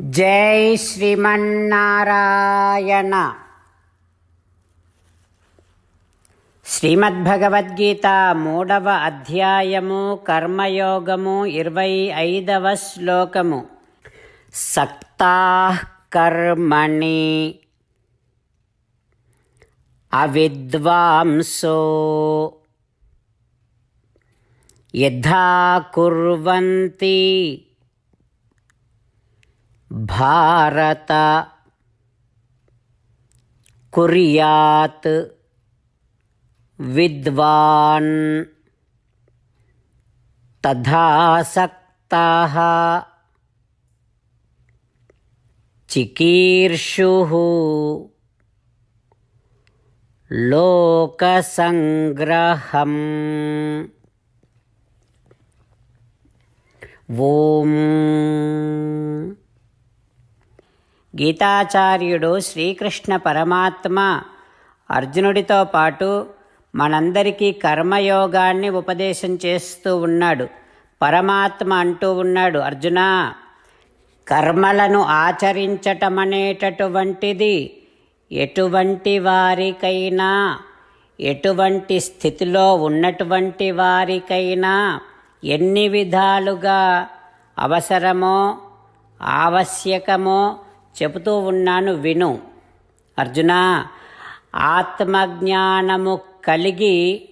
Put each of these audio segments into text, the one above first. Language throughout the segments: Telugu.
జై శ్రీమన్నారాయణ. శ్రీమద్భగవద్గీత మూడవ అధ్యాయము కర్మయోగము ఇరవై ఐదవ శ్లోకము. సక్తా కర్మణి అవిద్వాంసో. యథా కుర్వంతి భారత కుర్యాత్ విద్వాన్ తథాసక్తాః చికీర్షు లోకసంగ్రహం. ఓం గీతాచార్యుడు శ్రీకృష్ణ పరమాత్మ అర్జునుడితో పాటు మనందరికీ కర్మయోగాన్ని ఉపదేశం చేస్తూ ఉన్నాడు. పరమాత్మ అంటూ ఉన్నాడు అర్జున కర్మలను ఆచరించటం అనేటటువంటిది ఎటువంటి వారికైనా ఎటువంటి స్థితిలో ఉన్నటువంటి వారికైనా ఎన్ని విధాలుగా అవసరమో ఆవశ్యకమో చెబుతూ ఉన్నాను విను. అర్జున ఆత్మజ్ఞానము కలిగి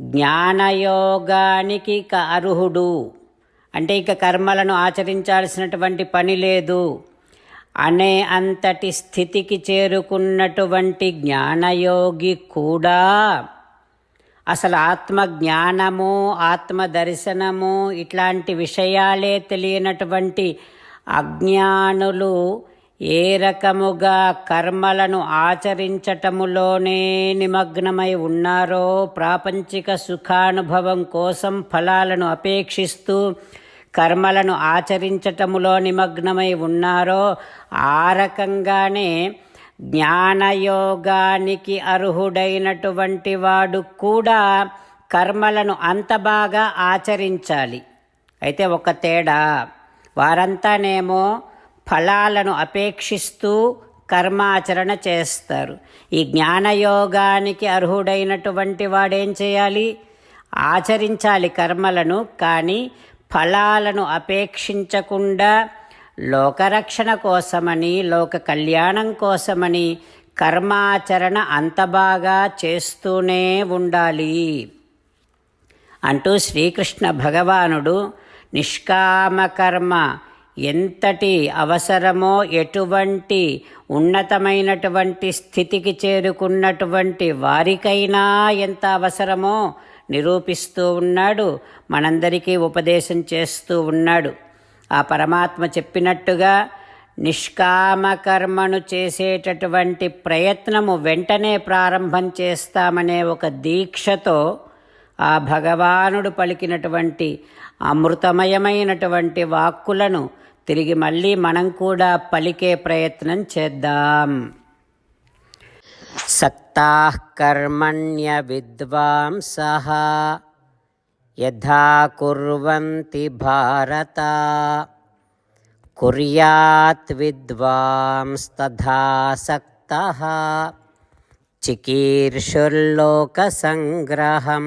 జ్ఞానయోగానికి ఇక అర్హుడు. అంటే ఇక కర్మలను ఆచరించాల్సినటువంటి పని లేదు. అనే అంతటి స్థితికి చేరుకున్నటువంటి జ్ఞానయోగి కూడా అసలు ఆత్మ జ్ఞానము ఆత్మ దర్శనము ఇట్లాంటి విషయాలే తెలియనటువంటి అజ్ఞానులు ఏ రకముగా కర్మలను ఆచరించటములోనే నిమగ్నమై ఉన్నారో ప్రాపంచిక సుఖానుభవం కోసం ఫలాలను అపేక్షిస్తూ కర్మలను ఆచరించటములో నిమగ్నమై ఉన్నారో ఆ రకంగానే జ్ఞానయోగానికి అర్హుడైనటువంటి వాడు కూడా కర్మలను అంత బాగా ఆచరించాలి. అయితే ఒక తేడా వారంతానేమో ఫలాలను అపేక్షిస్తూ కర్మాచరణ చేస్తారు. ఈ జ్ఞానయోగానికి అర్హుడైనటువంటి వాడేం చేయాలి? ఆచరించాలి కర్మలను కానీ ఫలాలను అపేక్షించకుండా లోకరక్షణ కోసమని లోక కళ్యాణం కోసమని కర్మాచరణ అంత బాగా చేస్తూనే ఉండాలి. అంటూ శ్రీకృష్ణ భగవానుడు నిష్కామకర్మ ఎంతటి అవసరమో ఎటువంటి ఉన్నతమైనటువంటి స్థితికి చేరుకున్నటువంటి వారికైనా ఎంత అవసరమో నిరూపిస్తూ ఉన్నాడు. మనందరికీ ఉపదేశం చేస్తూ ఉన్నాడు. ఆ పరమాత్మ చెప్పినట్టుగా నిష్కామకర్మను చేసేటటువంటి ప్రయత్నము వెంటనే ప్రారంభం చేస్తామనే ఒక దీక్షతో ఆ భగవానుడు పలికినటువంటి అమృతమయమైనటువంటి వాక్కులను తిరిగి మళ్ళీ మనం కూడా పలికే ప్రయత్నం చేద్దాం. సక్తా కర్మణ్య విద్వాంసః యథా కుర్వంతి భారత కుర్యాత్ విద్వాంస్తథా సక్తః చికీర్షుర్లోకసంగ్రహం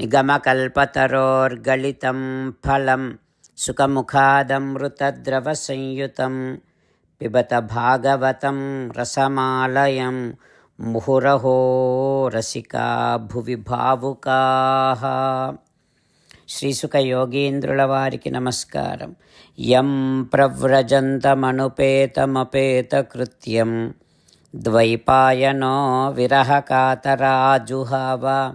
నిగమకల్పతరోర్గళితం ఫలం సుఖముఖాదమృతద్రవసంయుతం పిబత భాగవతం రసమాలయం ముహురహో రసికా భువి భావుకా. శ్రీసుఖ యోగీంద్రుల వారికి నమస్కారం. యం ప్రవ్రజంతమనుపేతమపేతకృత్యం. ద్వైపాయనో విరహకాతరాజుహావ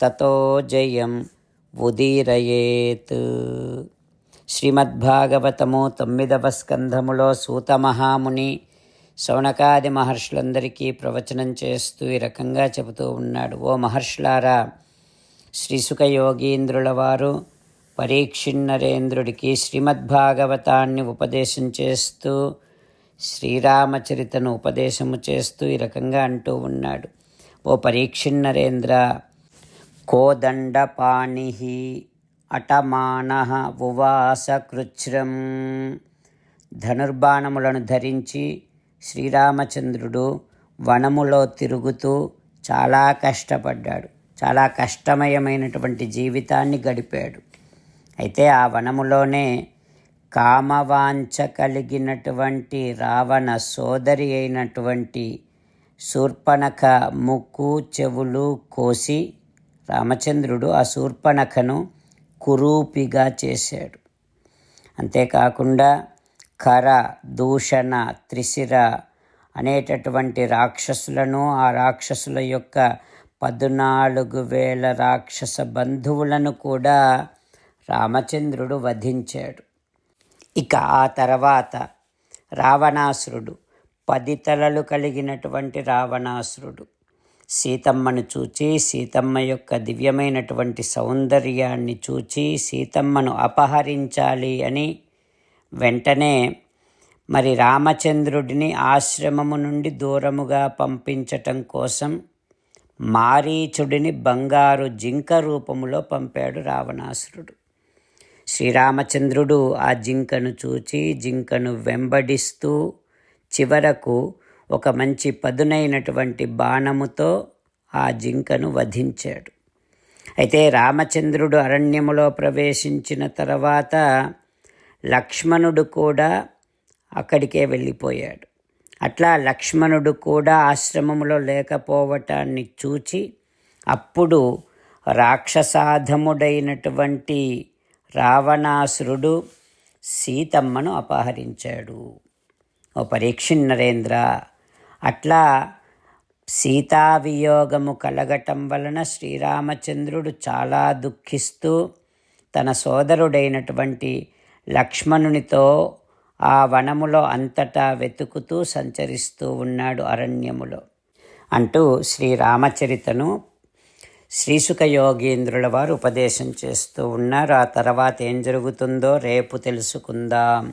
తతో జయం ఉదీరయేత్. శ్రీమద్భాగవతము తొమ్మిదవ స్కంధములో సూత మహాముని శౌనకాది మహర్షులందరికీ ప్రవచనం చేస్తూ ఈ రకంగా చెబుతూ ఉన్నాడు. ఓ మహర్షులారా శ్రీసుఖ యోగీంద్రుల వారు పరీక్షిన్నరేంద్రుడికి శ్రీమద్భాగవతాన్ని ఉపదేశం చేస్తూ శ్రీరామచరితను ఉపదేశము చేస్తూ ఈ రకంగా అంటూ ఉన్నాడు. ఓ పరీక్షిన్నరేంద్ర కోదండపాణి అటమాన ఉవాస కృచ్రం ధనుర్బాణములను ధరించి శ్రీరామచంద్రుడు వనములో తిరుగుతూ చాలా కష్టపడ్డాడు. చాలా కష్టమయమైనటువంటి జీవితాన్ని గడిపాడు. అయితే ఆ వనములోనే కామవాంఛ కలిగినటువంటి రావణ సోదరి అయినటువంటి శూర్పణఖ ముక్కు చెవులు కోసి రామచంద్రుడు ఆ శూర్పణఖను కురూపిగా చేశాడు. అంతేకాకుండా కర దూషణ త్రిశిర అనేటటువంటి రాక్షసులను ఆ రాక్షసుల యొక్క పద్నాలుగు వేల రాక్షస బంధువులను కూడా రామచంద్రుడు వధించాడు. ఇక ఆ తర్వాత రావణాసురుడు పది తలలు కలిగినటువంటి రావణాసురుడు సీతమ్మను చూచి సీతమ్మ యొక్క దివ్యమైనటువంటి సౌందర్యాన్ని చూచి సీతమ్మను అపహరించాలి అని వెంటనే మరి రామచంద్రుడిని ఆశ్రమము నుండి దూరముగా పంపించటం కోసం మారీచుడిని బంగారు జింక రూపములో పంపాడు రావణాసురుడు. శ్రీరామచంద్రుడు ఆ జింకను చూచి జింకను వెంబడిస్తూ చివరకు ఒక మంచి పదునైనటువంటి బాణముతో ఆ జింకను వధించాడు. అయితే రామచంద్రుడు అరణ్యములో ప్రవేశించిన తర్వాత లక్ష్మణుడు కూడా అక్కడికే వెళ్ళిపోయాడు. అట్లా లక్ష్మణుడు కూడా ఆశ్రమములో లేకపోవటాన్ని చూచి అప్పుడు రాక్షసాధముడైనటువంటి రావణాసురుడు సీతమ్మను అపహరించాడు. ఓ పరీక్ష నరేంద్ర అట్లా సీతావియోగము కలగటం వలన శ్రీరామచంద్రుడు చాలా దుఃఖిస్తూ తన సోదరుడైనటువంటి లక్ష్మణునితో ఆ వనములో అంతటా వెతుకుతూ సంచరిస్తూ ఉన్నాడు అరణ్యములో. అంటూ శ్రీరామచరితను శ్రీసుఖ యోగేంద్రుల వారు ఉపదేశం చేస్తూ ఉన్నారు. ఆ తర్వాత ఏం జరుగుతుందో రేపు తెలుసుకుందాం.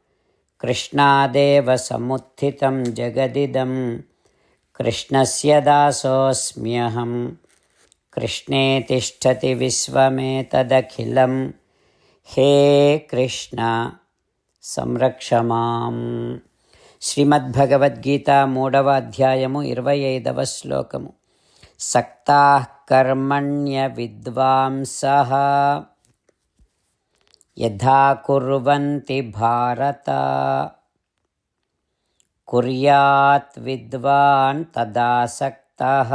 कृष्णादेव समुत्थितं जगदिदं। कृष्णस्य दासोऽस्म्यहं। कृष्णे तिष्ठति विश्वमेतदखिलं। हे कृष्ण, संरक्ष माँ श्रीमद्भगवद्गीता मूडव अध्यायमु इरवै श्लोकमु सक्ताः कर्मण्य विद्वांसः यथा कुर्वन्ति भारत। कुर्यात् विद्वान् तदासक्तः।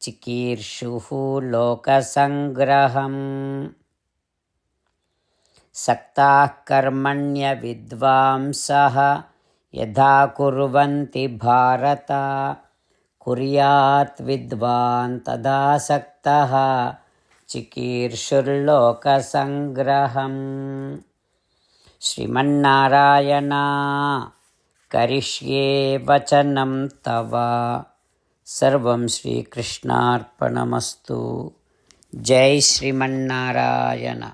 चिकीर्षुः लोकसङ्ग्रहम्। सक्ताः कर्मण्यविद्वांसः यथा कुर्वन्ति भारत। कुर्यात् विद्वान् तदासक्तः। చికీర్షుర్లోకసంగ్రహం శ్రీమన్నారాయణ కరిష్యే వచనం తవ. సర్వం శ్రీకృష్ణార్పణమస్తు. జై శ్రీమన్నారాయణ.